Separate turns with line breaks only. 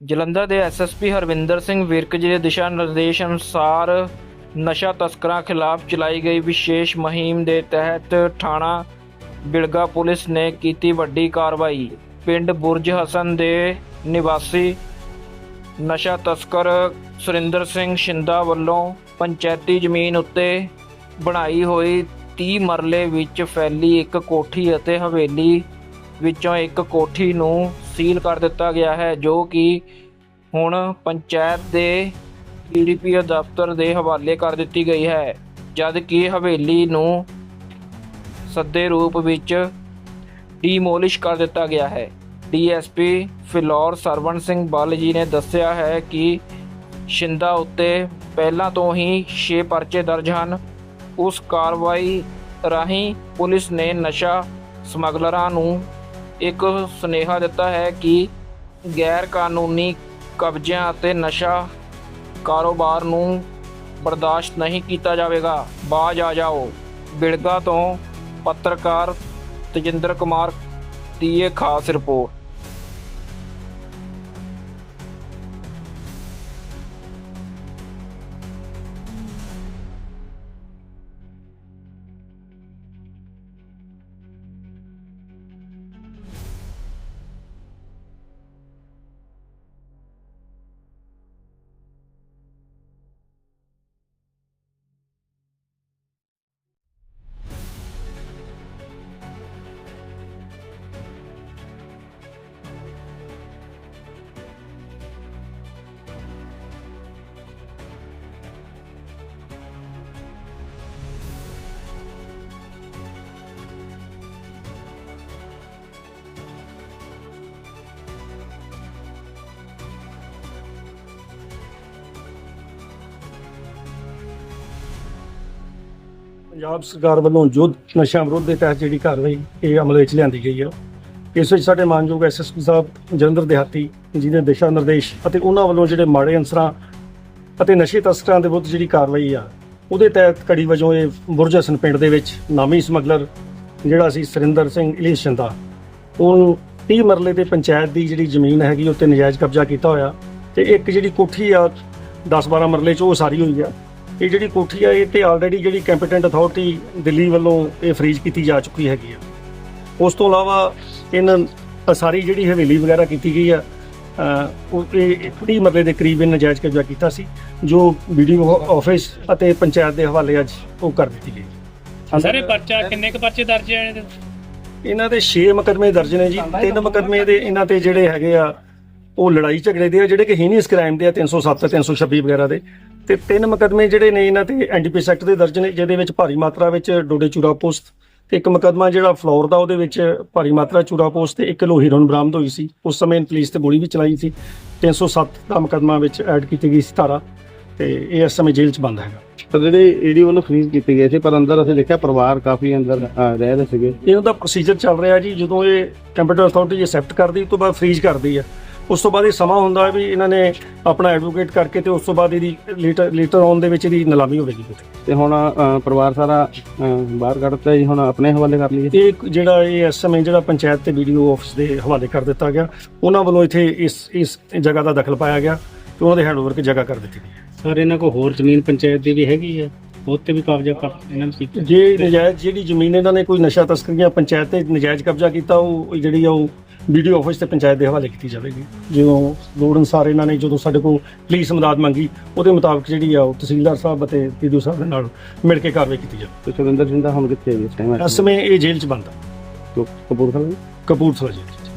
ਜਲੰਧਰ ਦੇ ਐਸਐਸਪੀ ਹਰਵਿੰਦਰ ਸਿੰਘ ਵਿਰਕ ਜੀ ਦੇ ਦਿਸ਼ਾ ਨਿਰਦੇਸ਼ ਅਨੁਸਾਰ ਨਸ਼ਾ ਤਸਕਰਾਂ ਖਿਲਾਫ ਚਲਾਈ ਗਈ ਵਿਸ਼ੇਸ਼ ਮੁਹਿੰਮ ਦੇ ਤਹਿਤ ਥਾਣਾ ਬਿਲਗਾ ਪੁਲਿਸ ਨੇ ਕੀਤੀ ਵੱਡੀ ਕਾਰਵਾਈ। ਪਿੰਡ ਬੁਰਜ ਹਸਨ ਦੇ ਨਿਵਾਸੀ ਨਸ਼ਾ ਤਸਕਰ ਸੁਰਿੰਦਰ ਸਿੰਘ ਸ਼ਿੰਦਾ ਵੱਲੋਂ ਪੰਚਾਇਤੀ ਜ਼ਮੀਨ ਉੱਤੇ ਬਣਾਈ ਹੋਈ 30 ਮਰਲੇ ਵਿੱਚ ਫੈਲੀ ਇੱਕ ਕੋਠੀ ਅਤੇ ਹਵੇਲੀ ਵਿੱਚੋਂ ਇੱਕ ਕੋਠੀ ਨੂੰ ਸੀਲ ਕਰ ਦਿੱਤਾ ਗਿਆ ਹੈ, ਜੋ ਕਿ ਹੁਣ ਪੰਚਾਇਤ ਦੇ ਡੀਡੀਪੀ ਦਫ਼ਤਰ ਦੇ ਹਵਾਲੇ ਕਰ ਦਿੱਤੀ ਗਈ ਹੈ। ਜਦ ਕਿ ਹਵੇਲੀ ਨੂੰ ਸੱਦੇ ਰੂਪ ਵਿੱਚ ਡੀਮੋਲਿਸ਼ ਕਰ ਦਿੱਤਾ ਗਿਆ ਹੈ। ਡੀਐਸਪੀ ਫਿਲੌਰ ਸਰਵਣ ਸਿੰਘ ਬੱਲ ਜੀ ਨੇ ਦੱਸਿਆ ਹੈ ਕਿ ਸ਼ਿੰਦਾ ਉੱਤੇ ਪਹਿਲਾਂ ਤੋਂ ਹੀ 6 ਪਰਚੇ ਦਰਜ ਹਨ। ਉਸ ਕਾਰਵਾਈ ਰਾਹੀਂ ਪੁਲਿਸ ਨੇ ਨਸ਼ਾ ਸਮਗਲਰਾਂ ਨੂੰ ਇੱਕ ਸੁਨੇਹਾ ਦਿੱਤਾ ਹੈ ਕਿ ਗੈਰ ਕਾਨੂੰਨੀ ਕਬਜ਼ਿਆਂ ਅਤੇ ਨਸ਼ਾ ਕਾਰੋਬਾਰ ਨੂੰ ਬਰਦਾਸ਼ਤ ਨਹੀਂ ਕੀਤਾ ਜਾਵੇਗਾ। ਬਾਜ ਆ ਜਾਓ। ਬਿੜਗਾ ਤੋਂ ਪੱਤਰਕਾਰ ਤਜਿੰਦਰ ਕੁਮਾਰ ਦੀ ਇਹ ਖਾਸ ਰਿਪੋਰਟ।
ਪੰਜਾਬ ਸਰਕਾਰ ਵੱਲੋਂ ਯੁੱਧ ਨਸ਼ਾ ਵਿਰੋਧ ਦੇ ਤਹਿਤ ਜਿਹੜੀ ਕਾਰਵਾਈ ਇਹ ਅਮਲ ਵਿੱਚ ਲਿਆਂਦੀ ਗਈ ਹੈ ਇਸ ਵਿੱਚ ਸਾਡੇ ਮਾਨਯੋਗ ਐਸਐਸਪੀ ਸਾਹਿਬ, ਜਲੰਧਰ ਦਿਹਾਤੀ ਜੀ ਜਿਹਦੇ ਦਿਸ਼ਾ ਨਿਰਦੇਸ਼ ਅਤੇ ਉਹਨਾਂ ਵੱਲੋਂ ਜਿਹੜੇ ਮਾੜੇ ਅਨਸਰਾਂ ਅਤੇ ਨਸ਼ੇ ਤਸਕਰਾਂ ਦੇ ਵਿਰੁੱਧ ਜਿਹੜੀ ਕਾਰਵਾਈ ਆ, ਉਹਦੇ ਤਹਿਤ ਕੜੀ ਵਜੋਂ ਇਹ ਬੁਰਜਸਨ ਪਿੰਡ ਦੇ ਵਿੱਚ ਨਾਮੀ ਸਮਗਲਰ ਜਿਹੜਾ ਸੀ ਸਰਿੰਦਰ ਸਿੰਘ ਇਲੀਸ ਚੰਦਾ ਉਹ 30 ਮਰਲੇ ਤੇ ਪੰਚਾਇਤ ਦੀ ਜਿਹੜੀ ਜ਼ਮੀਨ ਹੈਗੀ, ਉੱਤੇ ਨਜਾਇਜ਼ ਕਬਜ਼ਾ ਕੀਤਾ ਹੋਇਆ ਤੇ ਇੱਕ ਜਿਹੜੀ ਕੋਠੀ ਆ 10-12 ਮਰਲੇ ਚ ਉਹ ਸਾਰੀ ਹੋਈ ਆ। ਇਹ ਜਿਹੜੀ ਕੋਠੀ ਆ ਇਹ ਤੇ ਆਲਰੇਡੀ ਜਿਹੜੀ ਕੰਪੀਟੈਂਟ ਅਥਾਰਟੀ ਦਿੱਲੀ ਵੱਲੋਂ ਇਹ ਫਰੀਜ਼ ਕੀਤੀ ਜਾ ਚੁੱਕੀ ਹੈਗੀ ਆ। ਉਸ ਤੋਂ ਇਲਾਵਾ ਇਹਨਾਂ ਸਾਰੀ ਜਿਹੜੀ ਹਵੇਲੀ ਵਗੈਰਾ ਕੀਤੀ ਗਈ ਆ ਉਹ ਇਹ 30 ਮਰਲੇ ਦੇ ਕਰੀਬ ਇਹ ਨਜਾਇਜ਼ ਕਬਜ਼ਾ ਕੀਤਾ ਸੀ ਜੋ ਵੀਡੀਓ ਆਫਿਸ ਅਤੇ ਪੰਚਾਇਤ ਦੇ ਹਵਾਲੇ ਅੱਜ ਉਹ ਕਰ ਦਿੱਤੀ ਗਈ।
ਸਾਰੇ ਪਰਚਾ ਕਿੰਨੇ ਕੁ ਪਰਚੇ ਦਰਜ ਹੈ?
ਇਹਨਾਂ ਦੇ 6 ਮੁਕੱਦਮੇ ਦਰਜ ਨੇ ਜੀ। ਤਿੰਨ ਮੁਕੱਦਮੇ ਦੇ ਇਹਨਾਂ ਤੇ ਜਿਹੜੇ ਹੈਗੇ ਆ ਉਹ ਲੜਾਈ ਝਗੜੇ ਦੇ ਆ ਜਿਹੜੇ ਕਿ ਹੀਨੀਅਸ ਕ੍ਰਾਈਮ ਦੇ ਆ 307 ਤੇ 326 ਵਗੈਰਾ ਦੇ। ਤੇ ਤਿੰਨ ਮੁਕੱਦਮੇ ਜਿਹੜੇ ਨੇ ਇਹਨਾਂ ਤੇ ਐਨਡੀਪੀਐਸ ਐਕਟ ਦੇ ਦਰਜ ਨੇ ਜਿਹਦੇ ਵਿੱਚ ਭਾਰੀ ਮਾਤਰਾ ਵਿੱਚ ਡੋਡੇ ਚੂਰਾ ਪੋਸਟ ਤੇ ਇੱਕ ਮੁਕੱਦਮਾ ਜਿਹੜਾ ਫਲੋਰ ਦਾ ਉਹਦੇ ਵਿੱਚ ਭਾਰੀ ਮਾਤਰਾ ਚੂਰਾ ਪੋਸਟ ਤੇ 1 ਕਿਲੋ ਹੀਰੋਇਨ ਬਰਾਮਦ ਹੋਈ ਸੀ। ਉਸ ਸਮੇਂ ਪੁਲਿਸ ਤੇ ਗੋਲੀ ਵੀ ਚਲਾਈ ਸੀ। 307 ਦਾ ਮੁਕੱਦਮਾ ਵਿੱਚ ਐਡ ਕੀਤੀ ਗਈ ਸੀ ਧਾਰਾ ਤੇ ਇਹ ਇਸ ਸਮੇਂ ਜੇਲ੍ਹ 'ਚ ਬੰਦ ਹੈਗਾ।
ਪਰ ਜਿਹੜੇ ਈਡੀ ਵੱਲੋਂ ਫ੍ਰੀਜ਼ ਕੀਤੇ ਗਏ ਸੀ ਪਰ ਅੰਦਰ ਅਸੀਂ ਦੇਖਿਆ ਪਰਿਵਾਰ ਕਾਫੀ ਅੰਦਰ ਰਹਿ ਰਹੇ ਸੀਗੇ।
ਇਹਨਾਂ ਦਾ ਪ੍ਰੋਸੀਜਰ ਚੱਲ ਰਿਹਾ ਜੀ ਜਦੋਂ ਇਹ ਕੰਪਿਊਟਰ ਅਥਾਰਟੀ ਐਕਸੈਪਟ ਕਰਦੀ ਉਸ ਤੋਂ ਬਾਅਦ ਫ੍ਰੀਜ਼ ਕਰਦੀ ਹੈ ਉਸ ਤੋਂ ਬਾਅਦ ਇਹ ਸਮਾਂ ਹੁੰਦਾ ਹੈ ਵੀ ਇਹਨਾਂ ਨੇ ਆਪਣਾ ਐਡਵੋਕੇਟ ਕਰਕੇ ਤੇ ਉਸ ਤੋਂ ਬਾਅਦ ਇਹਦੀ ਲੇਟਰ ਲੇਟਰ ਔਨ ਦੇ ਵਿੱਚ ਇਹਦੀ ਨਿਲਾਮੀ ਹੋਵੇਗੀ
ਤੇ ਹੁਣ ਅ, ਪਰਿਵਾਰ ਸਾਰਾ ਅ, ਬਾਹਰ ਕੱਢਤਾ ਜੀ ਹੁਣ ਆਪਣੇ ਹਵਾਲੇ ਕਰ ਲਈਏ?
ਇਹ ਇੱਕ ਜਿਹੜਾ ਇਹ ਸਮੇਂ ਜਿਹੜਾ ਪੰਚਾਇਤ ਤੇ ਵੀਡੀਓ ਆਫਿਸ ਦੇ ਹਵਾਲੇ ਕਰ ਦਿੱਤਾ ਗਿਆ ਉਹਨਾਂ ਵੱਲੋਂ ਇੱਥੇ ਇਸ ਇਸ ਜਗ੍ਹਾ ਦਾ ਦਖਲ ਪਾਇਆ ਗਿਆ ਤੇ ਉਹਨਾਂ ਦੇ ਹੈਂਡਓਵਰ ਕੇ ਜਗ੍ਹਾ ਕਰ ਦਿੱਤੀ ਗਈ
ਸਰ ਇਹਨਾਂ ਕੋ ਹੋਰ ਜ਼ਮੀਨ ਪੰਚਾਇਤ ਦੀ ਵੀ ਹੈਗੀ ਹੈ? ਉਹ ਤੇ ਵੀ ਕਬਜ਼ਾ ਕਰ ਇਹਨਾਂ ਨੇ ਕੀਤਾ।
ਜੇ ਨਜਾਇਜ਼ ਜਿਹੜੀ ਜ਼ਮੀਨ ਇਹਨਾਂ ਨੇ ਕੋਈ ਨਸ਼ਾ ਤਸਕਰੀਆਂ ਪੰਚਾਇਤ ਤੇ ਨਜਾਇਜ਼ ਕਬਜ਼ਾ ਕੀਤਾ ਉਹ ਜਿਹੜੀ ਆ ਉਹ ਵੀਡੀਓ ਆਫਿਸ ਤੇ ਪੰਚਾਇਤ ਦੇ ਹਵਾਲੇ ਕੀਤੀ ਜਾਵੇਗੀ। ਜਦੋਂ ਲੋੜ ਅਨੁਸਾਰ ਇਹਨਾਂ ਨੇ ਜਦੋਂ ਸਾਡੇ ਕੋਲ ਪੁਲਿਸ ਮਦਦ ਮੰਗੀ ਉਹਦੇ ਮੁਤਾਬਕ ਜਿਹੜੀ ਆ ਉਹ ਤਹਿਸੀਲਦਾਰ ਸਾਹਿਬ ਅਤੇ ਪੀਡੀਓ ਸਾਹਿਬ ਦੇ ਨਾਲ ਮਿਲ ਕੇ ਕਾਰਵਾਈ ਕੀਤੀ ਜਾਵੇ।
ਤੇ ਸੁਰਿੰਦਰ ਸਿੰਘ ਦਾ ਹੁਣ ਕਿੱਥੇ ਹੈ ਇਸ ਟਾਈਮ
ਇਸ ਸਮੇਂ ਇਹ ਜੇਲ੍ਹ 'ਚ ਬੰਦ ਆ।
ਕਪੂਰਥਲਾ?
ਕਪੂਰਥਲਾ ਜੇਲ੍ਹ 'ਚ।